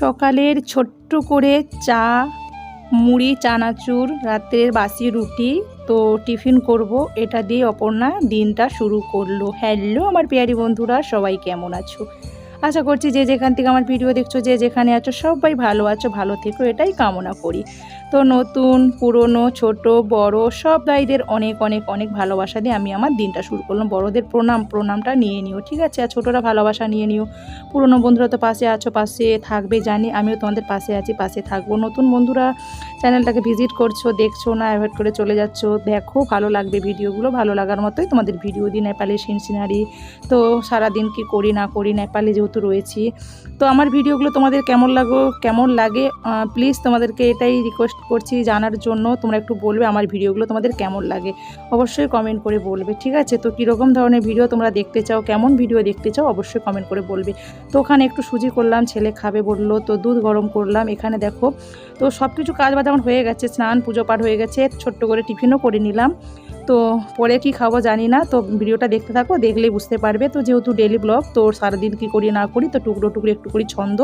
সকালের ছোট্ট করে চা, মুড়ি, চানাচুর, রাত্রের বাসি রুটি, তো টিফিন করব। এটা দিয়ে অপর্ণা দিনটা শুরু করল। হ্যালো আমার পেয়ারি বন্ধুরা, সবাই কেমন আছো? আশা করছি যে যেখান থেকে আমার ভিডিও দেখছ, যে যেখানে আছো, সবাই ভালো আছো, ভালো থেকো, এটাই কামনা করি। তো নতুন, পুরনো, ছোট, বড় সব ভাইদের অনেক অনেক অনেক ভালোবাসা দিয়ে আমি আমার দিনটা শুরু করলাম। বড়দের প্রণাম, প্রণামটা নিয়ে নিও, ঠিক আছে? আর ছোটোরা ভালোবাসা নিয়ে নিও। পুরনো বন্ধুরা তো পাশে আছো, পাশে থাকবে, জানি। আমিও তোমাদের পাশে আছি, পাশে থাকব। নতুন বন্ধুরা চ্যানেলটাকে ভিজিট করছ, দেখছ না, অ্যাভয়েড করে চলে যাচ্ছো, দেখো, ভালো লাগবে ভিডিওগুলো। ভালো লাগার মতোই তোমাদের ভিডিও দিই নেপালে সিন সিনারি। তো সারাদিন কি করি, না করি, নেপালে যেহেতু রয়েছি। তো আমার ভিডিওগুলো তোমাদের কেমন লাগো, কেমন লাগে প্লিজ তোমাদেরকে এটাই রিকোয়েস্ট করছি জানার জন্য। তোমরা একটু বলবে আমার ভিডিওগুলো তোমাদের কেমন লাগে। অবশ্যই কমেন্ট করে বলবে, ঠিক আছে? তো কীরকম ধরনের ভিডিও তোমরা দেখতে চাও, কেমন ভিডিও দেখতে চাও, অবশ্যই কমেন্ট করে বলবে। তো ওখানে একটু সুজি করলাম, ছেলে খাবে বলল, তো দুধ গরম করলাম, এখানে দেখো। তো সব কিছু কাজ বাজ আমার হয়ে গেছে, স্নান, পুজো পাঠ হয়ে গেছে, ছোট্ট করে টিফিনও করে নিলাম। তো পরে কি খাব জানি না, তো ভিডিওটা দেখতে থাকো, দেখলেই বুঝতে পারবে। তো যেহেতু ডেলি ব্লগ তো সারাদিন কি করি না করি, তো টুকরো টুকরো, একটু করি ছন্দ,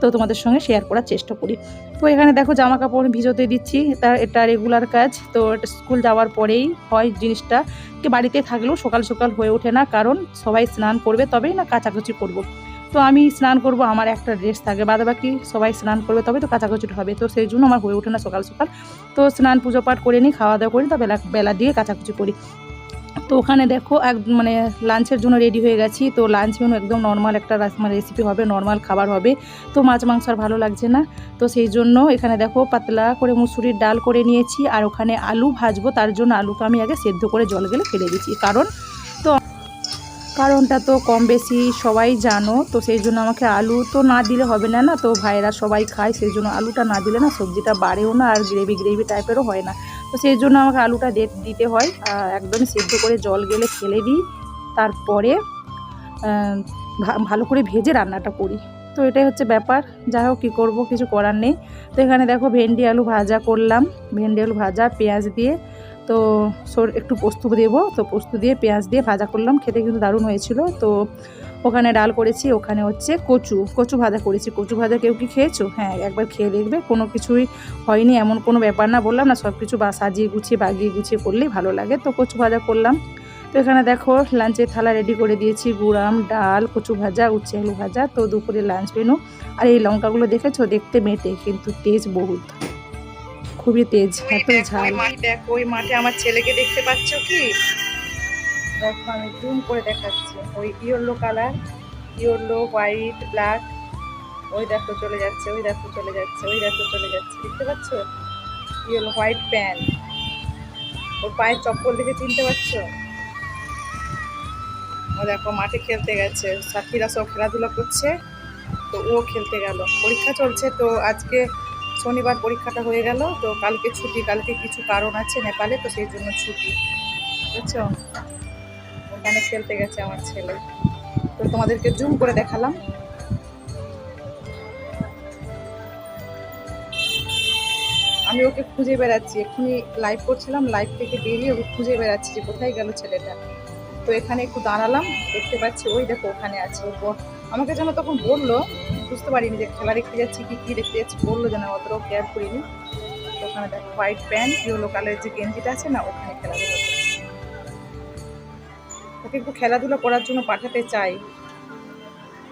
তো তোমাদের সঙ্গে শেয়ার করার চেষ্টা করি। তো এখানে দেখো জামা কাপড় ভিজোতে দিচ্ছি তার এটা রেগুলার কাজ, তো স্কুল যাওয়ার পরেই হয় জিনিসটা। বাড়িতে থাকলেও সকাল সকাল হয়ে ওঠে না, কারণ সবাই স্নান করবে, তবেই না কাচাকুচি করব। তো আমি স্নান করব, আমার একটা ড্রেস থাকে বাদ বাকি সবাই স্নান করবে তবে তো কাচাকুচিটা হবে। তো সেই জন্য আমার হয়ে ওঠে না সকাল সকাল। তো স্নান পুজো পাঠ করে নিই, খাওয়া দাওয়া করি, তা বেলা বেলা দিয়ে কাচাকুচি করি। তো ওখানে দেখো এক মানে লাঞ্চের জন্য রেডি হয়ে গেছি। তো লাঞ্চ মেনু একদম নর্মাল একটা মানে রেসিপি হবে নর্মাল খাবার হবে। তো মাছ, মাংস আর ভালো লাগছে না। তো সেই জন্য এখানে দেখো পাতলা করে মুসুরির ডাল করে নিয়েছি। আর ওখানে আলু ভাজবো, তার জন্য আলুকে আমি আগে সেদ্ধ করে জল গেলে ফেলে দিচ্ছি। কারণ কারণটা তো কম বেশি সবাই জানো, তো সেই জন্য আমাকে আলু তো না দিলে হবে না না, তো ভাইরা সবাই খায়, সেই জন্য আলুটা না দিলে না সবজিটা বাড়েও না আর গ্রেভি গ্রেভি টাইপেরও হয় না। তো সেই জন্য আমাকে আলুটা দিতে হয় একদম সেদ্ধ করে জল গেলে ফেলে দিই, তারপরে ভালো করে ভেজে রান্নাটা করি। তো এটাই হচ্ছে ব্যাপার, যাই হোক কী করব, কিছু করার নেই। তো এখানে দেখো ভেন্ডি আলু ভাজা করলাম, ভেন্ডি আলু ভাজা, পেঁয়াজ দিয়ে তো একটু পোস্ত দেবো। তো পোস্ত দিয়ে পেঁয়াজ দিয়ে ভাজা করলাম। খেতে কিন্তু দারুণ হয়েছিল। তো ওখানে ডাল করেছি, ওখানে হচ্ছে কচু। কচু ভাজা করেছি। কচু ভাজা কেউ কি খেয়েছো? হ্যাঁ একবার খেয়ে দেখবে। কোনো কিছুই হয়নি, এমন কোনো ব্যাপার না। বললাম না, সব কিছু বা সাজিয়ে গুছিয়ে, বাগিয়ে গুছিয়ে করলেই ভালো লাগে। তো কচু ভাজা করলাম। তো এখানে দেখো, লাঞ্চের থালা রেডি করে দিয়েছি। গুড়াম ডাল, কচু ভাজা, উচ্ছে আলু ভাজা। তো দুপুরে লাঞ্চ মেনু আর এই লঙ্কাগুলো দেখেছ? দেখতে মেটে, কিন্তু তেজ বহুত। খুবই তেজ এত ঝাল। দেখো ওই মাঠে আমার ছেলেকে দেখতে পাচ্ছ কি? দেখো আমি জুম করে দেখাচ্ছি। ওই yellow colour yellow white black. ওই দেখো চলে যাচ্ছে ওই দেখো চলে যাচ্ছে ওই দেখো চলে যাচ্ছে। দেখতে পাচ্ছ? Yellow white pant. ওর পায়ের চপ্পল দেখে চিনতে পারছ? ও দেখো মাঠে খেলতে গেছে। সাথীরা সব খেলাধুলা করছে তো ও খেলতে গেল। পরীক্ষা চলছে তো আজকে শনিবার পরীক্ষাটা হয়ে গেল, তো কালকে ছুটি, কালকে কিছু কারণ আছে নেপালে, তো সেই জন্য ছুটি। বুঝছ? ওখানে খেলতে গেছে আমার ছেলে। তো তোমাদেরকে জুম করে দেখালাম। আমি ওকে খুঁজে বেড়াচ্ছি, এক্ষুনি লাইভ করছিলাম লাইভ থেকে বেরিয়ে ওকে খুঁজে বেড়াচ্ছি যে কোথায় গেল ছেলেটা। তো এখানে একটু দাঁড়ালাম, দেখতে পাচ্ছি, ওই দেখো ওখানে আছে। ওর আমাকে যেন তখন বলল বুঝতে পারিনি যে খেলা দেখতে যাচ্ছি, কি, কী দেখতে যাচ্ছি। বলল যেন অতটাও কেয়ার করিনি। ওখানে দেখো হোয়াইট প্যান্ট ইয়েলো কালারের যে গেঞ্জিটা আছে না, ওখানে খেলাধুলা ওকে একটু খেলাধুলা করার জন্য পাঠাতে চাই।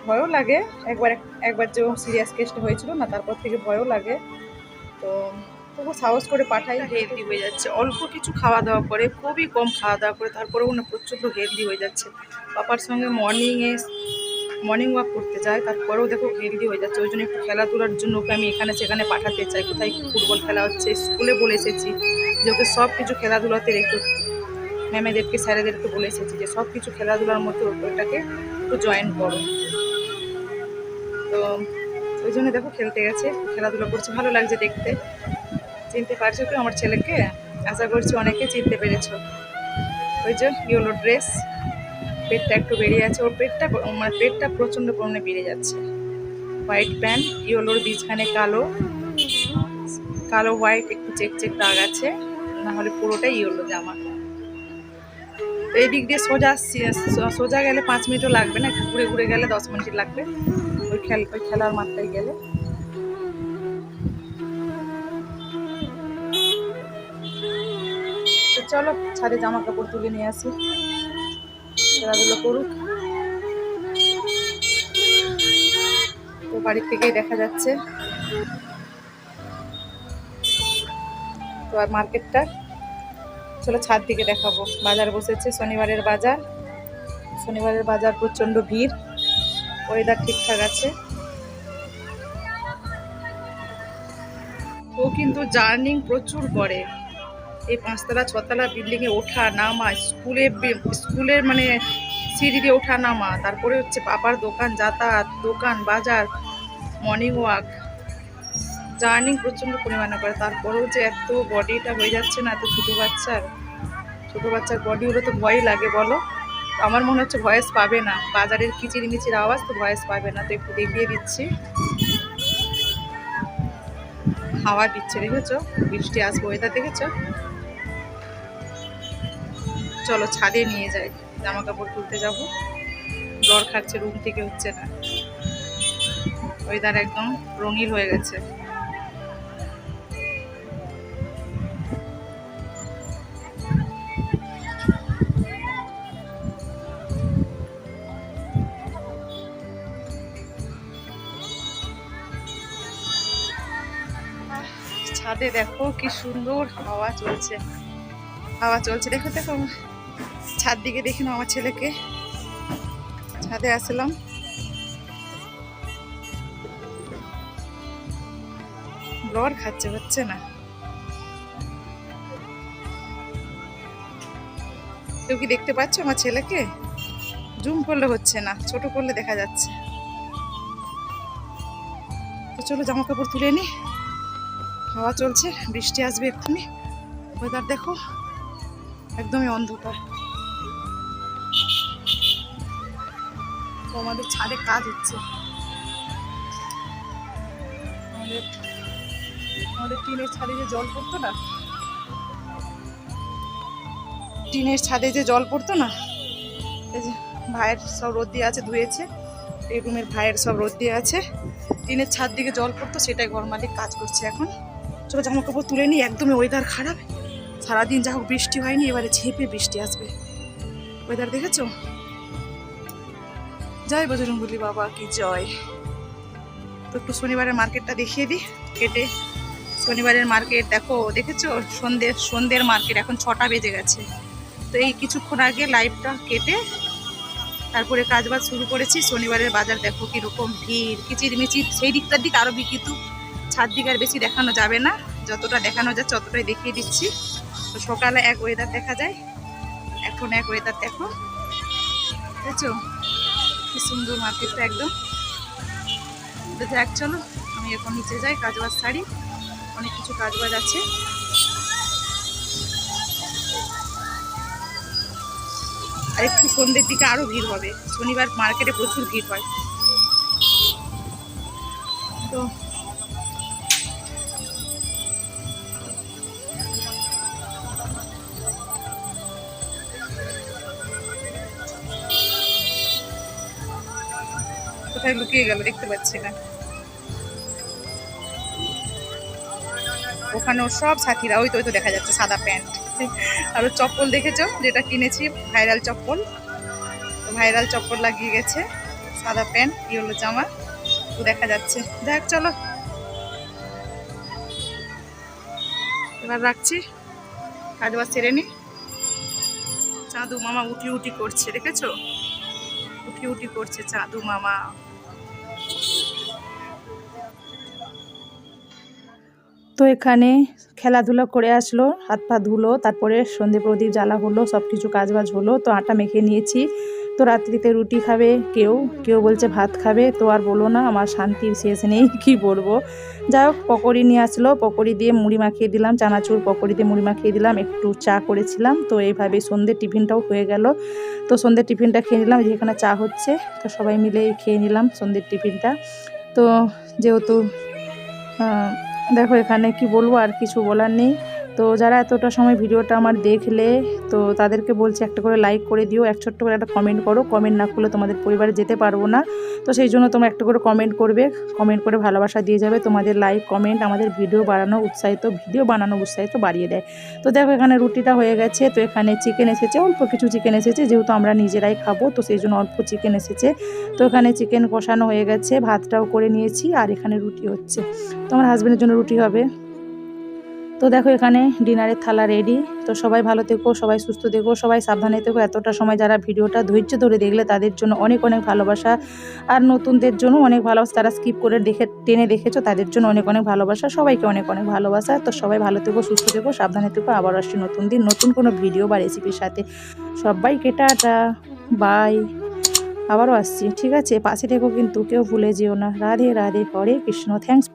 ভয়ও লাগে। একবার একবার যে সিরিয়াস কেসটা হয়েছিল না, তারপর থেকে ভয়ও লাগে। তো তবু সাহস করে পাঠাই। হেলদি হয়ে যাচ্ছে। অল্প কিছু খাওয়া দাওয়া করে, খুবই কম খাওয়া দাওয়া করে, তারপরেও না প্রচণ্ড হেলদি হয়ে যাচ্ছে। পাপার সঙ্গে মর্নিংয়ে মর্নিং ওয়াক করতে যায়, তারপরেও দেখো হেলদি হয়ে যাচ্ছে, ওই জন্য একটু খেলাধুলার জন্য ওকে আমি এখানে, সেখানে পাঠাতে চাই। কোথায় ফুটবল খেলা হচ্ছে, স্কুলে বলে এসেছি যে ওকে সব কিছু খেলাধুলাতে রেখে ম্যামেদেরকে, স্যারেদেরকে বলে এসেছি যে সব কিছু খেলাধুলার মধ্যে ওটাকে একটু জয়েন করো। তো ওই জন্য দেখো খেলতে গেছে, খেলাধুলা করছে, ভালো লাগছে দেখতে। চিনতে পারছ তো আমার ছেলেকে? আশা করছি অনেকে চিনতে পেরেছ। ওই যে ইয়েলো ড্রেস পেটটা একটু বেরিয়ে আছে। ওর পেটটা মানে পেটটা প্রচণ্ড পরিমাণে বেড়ে যাচ্ছে। হোয়াইট প্যান্ট ইয়েলোর বীজখানে কালো। কালো হোয়াইট একটু চেক চেক দাগ আছে। নাহলে পুরোটাই ইয়েলো জামা। তো এই দিক দিয়ে সোজা সোজা গেলে পাঁচ মিনিটও লাগবে না। ঘুরে ঘুরে গেলে দশ মিনিট লাগবে। ওই খেল ওই খেলার মাঠটায় গেলে। চলো, ছাদে জামা কাপড় তুলে নিয়ে আসি। খেলাধুলো করুক। তো বাড়ির থেকেই দেখা যাচ্ছে। তো আর মার্কেটটা চলো ছাদ দিকে দেখাবো। বাজার বসেছে, শনিবারের বাজার। শনিবারের বাজার প্রচণ্ড ভিড়। ওয়েদার ঠিকঠাক আছে। ও কিন্তু জার্নিং প্রচুর করে। এই পাঁচতলা, ছতলা বিল্ডিংয়ে ওঠা, নামা, স্কুলে স্কুলের মানে সিঁড়ি দিয়ে ওঠা, নামা। তারপরে হচ্ছে পাপার দোকান, যাতায়াত দোকান, বাজার মর্নিং ওয়াক জার্নিং প্রচণ্ড পরিমাণে করে। তারপরেও যে এত বডিটা হয়ে যাচ্ছে না, এত ছোটো বাচ্চার ছোটো বাচ্চার বডি হলে তো ভয়ই লাগে, বলো? আমার মনে হচ্ছে ভয়েস পাবে না। বাজারের কিচির মিচির আওয়াজ তো ভয়েস পাবে না। তো একটু দেখিয়ে দিচ্ছি। হাওয়া দিচ্ছে, দেখেছ? বৃষ্টি আসবে ওয়েদার দেখেছ? চলো ছাদে নিয়ে যাই জামা কাপড় তুলতে যাব। জ্বর খাচ্ছে, রুম থেকে হচ্ছে না। ওয়েদার একদম রঙিন হয়ে গেছে। ছাদে দেখো কি সুন্দর হাওয়া চলছে। হাওয়া চলছে, দেখো দেখো। ছাদ দিকে দেখি না আমার ছেলেকে। ছাদে আসলাম। ব্লর খাচ্ছে, হচ্ছে না। কেউ কি দেখতে পাচ্ছ আমার ছেলেকে? জুম করলে হচ্ছে না, ছোট করলে দেখা যাচ্ছে। তো চলো জামা কাপড় তুলে নি। হাওয়া চলছে, বৃষ্টি আসবে এক্ষুনি। ওয়েদার দেখো, একদমই অন্ধকার। আমাদের ছাদে কাজ হচ্ছে। আমাদের আমাদের টিনের ছাদে যে জল পড়তো না? টিনের ছাদে যে জল পড়তো না? এই যে ভাইয়ের সব রোদ দিয়ে আছে, ধুয়েছে। এই রুমের ভাইয়ের সব রোদ দিয়ে আছে। টিনের ছাদ দিকে জল পড়তো, সেটাই ঘর মালিক কাজ করছে এখন। চলো জামা কাপড় তুলে নিই, একদমই ওয়েদার খারাপ। সারাদিন যা হোক বৃষ্টি হয়নি, এবারে ঝেপে বৃষ্টি আসবে। ওয়েদার দেখেছ? জয় বজরঙ্গলি বাবা, কি জয়। তো একটু শনিবারের মার্কেটটা দেখিয়ে দিই, কেটে। শনিবারের মার্কেট, দেখো, দেখেছ? সন্ধ্যে, সন্ধ্যের মার্কেট, এখন ছটা বেজে গেছে। তো এই কিছুক্ষণ আগে লাইভটা কেটে, তারপরে কাজবাজ শুরু করেছি। শনিবারের বাজার দেখো কীরকম ভিড় কিচির মিচির সেই দিকটার দিক আরও বিকিতু ছাদ দিকে আর বেশি দেখানো যাবে না। যতটা দেখানো যাচ্ছে ততটাই দেখিয়ে দিচ্ছি। তো সকালে এক ওয়েদার দেখা যায়, এখন এক ওয়েদার দেখো। বুঝেছ কি সুন্দর মার্কেটটা একদম। দেখ চলো, আমি এখন নিচে যাই, কাজবাজ ছাড়ি অনেক কিছু কাজবাজ আছে। আর একটু সন্ধ্যের দিকে আরও ভিড় হবে। শনিবার মার্কেটে প্রচুর ভিড় হয়। তো কোথায় লুকিয়ে গেল দেখতে পাচ্ছি না। ওখানে ওর সব সাথীরা ওই তো ওই তো দেখা যাচ্ছে, সাদা প্যান্ট। আর ওর চপ্পল দেখেছ? যেটা কিনেছি, ভাইরাল চপ্পল। ভাইরাল চপ্পল লাগিয়ে গেছে, সাদা প্যান্ট, ইয়েলো জামা। তো দেখা যাচ্ছে। দেখ, চলো। এবার রাখছি। কাজ বাজ সেরে নি। চাঁদু মামা উঠি উঠি করছে, দেখেছ? উঠি উঠি করছে চাঁদু মামা। তো এখানে খেলাধুলা করে আসলো, হাত পা ধুলো, তারপরে সন্ধে প্রদীপ জ্বালা হলো সব কিছু কাজবাজ হলো, তো আটা মেখে নিয়েছি। তো রাত্রিতে রুটি খাবে কেউ কেউ বলছে ভাত খাবে, তো আর বলো না, আমার শান্তির শেষ নেই, কি বলব? যাই হোক, পকোড়ি নিয়ে আসলো, পকোড়ি দিয়ে মুড়ি মাখিয়ে দিলাম, চানাচুর পকোড়ি দিয়ে মুড়ি মাখিয়ে দিলাম, একটু চা করেছিলাম, তো এইভাবে সন্ধ্যে টিফিনটাও হয়ে গেল। তো সন্ধ্যের টিফিনটা খেয়ে নিলাম যেখানে চা হচ্ছে, তো সবাই মিলে খেয়ে নিলাম সন্ধ্যের টিফিনটা। তো যেহেতু দেখো এখানে কি বলব, আর কিছু বলার নেই। তো যারা এতটা সময় ভিডিওটা আমার দেখলে, তো তাদেরকে বলছি একটা করে লাইক করে দিও, এক ছোট্ট করে একটা কমেন্ট করো। কমেন্ট না করলে তোমাদের পরিবারে যেতে পারব না। তো সেই জন্য তোমরা একটা করে কমেন্ট করবে। কমেন্ট করে ভালোবাসা দিয়ে যাবে। তোমাদের লাইক কমেন্ট আমাদের ভিডিও বানানো, উৎসাহিত ভিডিও বানানো, উৎসাহিত বাড়িয়ে দেয়। তো দেখো এখানে রুটিটা হয়ে গেছে। তো এখানে চিকেন এসেছে, অল্প কিছু চিকেন এসেছে, যেহেতু আমরা নিজেরাই খাব, তো সেই জন্য অল্প চিকেন এসেছে। তো এখানে চিকেন কষানো হয়ে গেছে, ভাতটাও করে নিয়েছি, আর এখানে রুটি হচ্ছে। তো আমার হাজব্যান্ডের জন্য রুটি হবে? তো দেখো এখানে ডিনারের থালা রেডি তো সবাই ভালো থেকো, সবাই সুস্থ থেকো, সবাই সাবধানে থেকো। এতটা সময় যারা ভিডিওটা ধৈর্য ধরে দেখলে তাদের জন্য অনেক অনেক ভালোবাসা। আর নতুনদের জন্য অনেক ভালোবাসা। তারা স্কিপ করে দেখে, টেনে দেখেছ, তাদের জন্য অনেক অনেক ভালোবাসা। সবাইকে অনেক অনেক ভালোবাসা। তো সবাই ভালো থেকো, সুস্থ থেকো, সাবধানে থেকো। আবার আসছি নতুন দিন, নতুন কোনো ভিডিও বা রেসিপির সাথে। সবাইকে টাটা বাই আবারও আসছি, ঠিক আছে? পাশে থেকো কিন্তু, কেউ ভুলে যেও না। রাধে রাধে, হরে কৃষ্ণ। থ্যাংকস